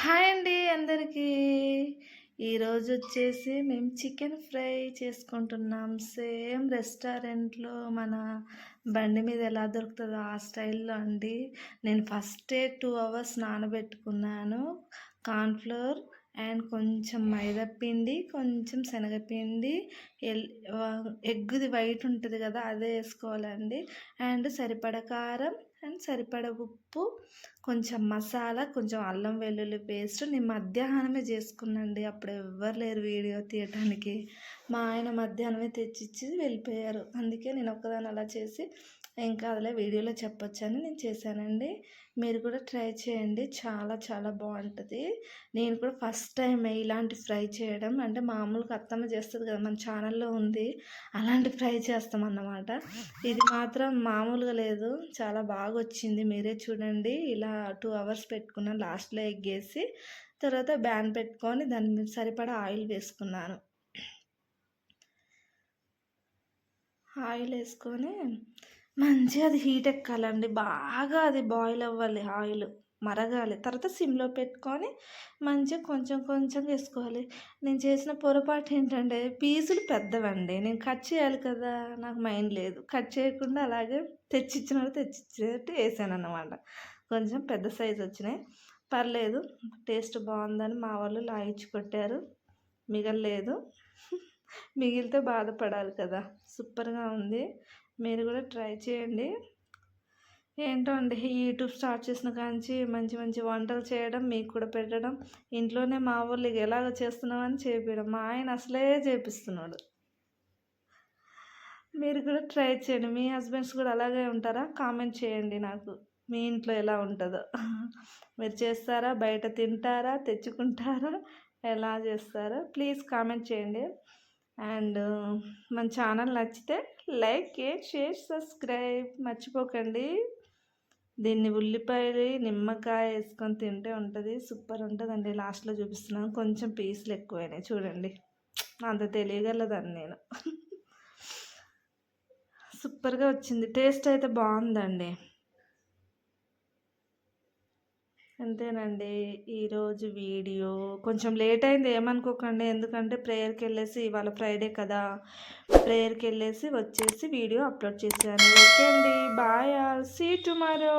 Hi అండి అందరికీ. ఈరోజు వచ్చేసి మేము చికెన్ ఫ్రై చేసుకుంటున్నాం. సేమ్ రెస్టారెంట్లో మన బండి మీద ఎలా దొరుకుతుందో ఆ స్టైల్లో అండి. నేను ఫస్టే టూ అవర్స్ నానబెట్టుకున్నాను. కార్న్ఫ్లోర్ అండ్ కొంచెం మైదాపిండి కొంచెం శనగపిండి ఎల్ ఎగ్గుది వైట్ ఉంటుంది కదా అదే వేసుకోవాలండి. అండ్ సరిపడ కారం అండ్ సరిపడ ఉప్పు కొంచెం మసాలా కొంచెం అల్లం వెల్లుల్లి పేస్ట్. నేను మధ్యాహ్నమే చేసుకున్నాండి అప్పుడు ఎవ్వరు లేరు వీడియో తీయటానికి. మా ఆయన మధ్యాహ్నమే తెచ్చిచ్చి వెళ్ళిపోయారు. అందుకే నేను ఒక్కదాన్ని అలా చేసి ఇంకా అదిలే వీడియోలో చెప్పొచ్చని నేను చేశానండి. మీరు కూడా ట్రై చేయండి. చాలా చాలా బాగుంటుంది. నేను కూడా ఫస్ట్ టైం ఇలాంటి ఫ్రై చేయడం. అంటే మామూలుగా అత్తమ్మ చేస్తుంది కదా మన ఛానల్లో ఉంది. అలాంటి ఫ్రై చేస్తాం అన్నమాట. ఇది మాత్రం మామూలుగా లేదు. చాలా బాగా వచ్చింది మీరే చూడండి. ఇలా టూ అవర్స్ పెట్టుకున్నాను లాస్ట్లో ఎగ్గేసి తర్వాత బ్యాన్ పెట్టుకొని దాని మీద సరిపడా ఆయిల్ వేసుకున్నాను. ఆయిల్ వేసుకొని మంచిగా అది హీట్ ఎక్కాలండి. బాగా అది బాయిల్ అవ్వాలి ఆయిల్. మరగాలి. తర్వాత సిమ్లో పెట్టుకొని మంచిగా కొంచెం కొంచెం వేసుకోవాలి. నేను చేసిన పొరపాటు ఏంటంటే పీసులు పెద్దవండి. నేను కట్ చేయాలి కదా నాకు మైండ్ లేదు. కట్ చేయకుండా అలాగే తెచ్చిచ్చినట్టు తెచ్చిచ్చినట్టు వేసాను అన్నమాట కొంచెం పెద్ద సైజు వచ్చినాయి. పర్లేదు టేస్ట్ బాగుందని మా వాళ్ళు లాగించి కొట్టారు. మిగలలేదు. మిగిలితే బాధపడాలి కదా. సూపర్గా ఉంది. మీరు కూడా ట్రై చేయండి. ఏంటో అండి యూట్యూబ్ స్టార్ట్ చేసిన కాంచి మంచి మంచి వంటలు చేయడం మీకు కూడా పెట్టడం ఇంట్లోనే మా వాళ్ళు ఎలాగ చేస్తున్నామని చేపించడం మా ఆయన అసలే చేపిస్తున్నాడు. మీరు కూడా ట్రై చేయండి. మీ హస్బెండ్స్ కూడా అలాగే ఉంటారా? కామెంట్ చేయండి నాకు. మీ ఇంట్లో ఎలా ఉంటుందో. మీరు చేస్తారా? బయట తింటారా? తెచ్చుకుంటారా? ఎలా చేస్తారో ప్లీజ్ కామెంట్ చేయండి. అండ్ మన ఛానల్ నచ్చితే లైక్ షేర్ సబ్స్క్రైబ్ మర్చిపోకండి. దీన్ని ఉల్లిపాయలు నిమ్మకాయ వేసుకొని తింటే ఉంటుంది సూపర్ ఉంటుందండి. లాస్ట్లో చూపిస్తున్నాను. కొంచెం పీసులు ఎక్కువైనాయి. చూడండి. అంత తెలియగలదాన్ని నేను. సూపర్గా వచ్చింది. టేస్ట్ అయితే బాగుందండి. అంతేనండి. ఈరోజు వీడియో కొంచెం లేట్ అయింది ఏమనుకోకండి. ఎందుకంటే ప్రేయర్కి వెళ్ళేసి ఇవాళ ఫ్రైడే కదా. ప్రేయర్కి వెళ్ళేసి వచ్చేసి వీడియో అప్లోడ్ చేశాను. ఓకే అండి. Bye all. See tomorrow.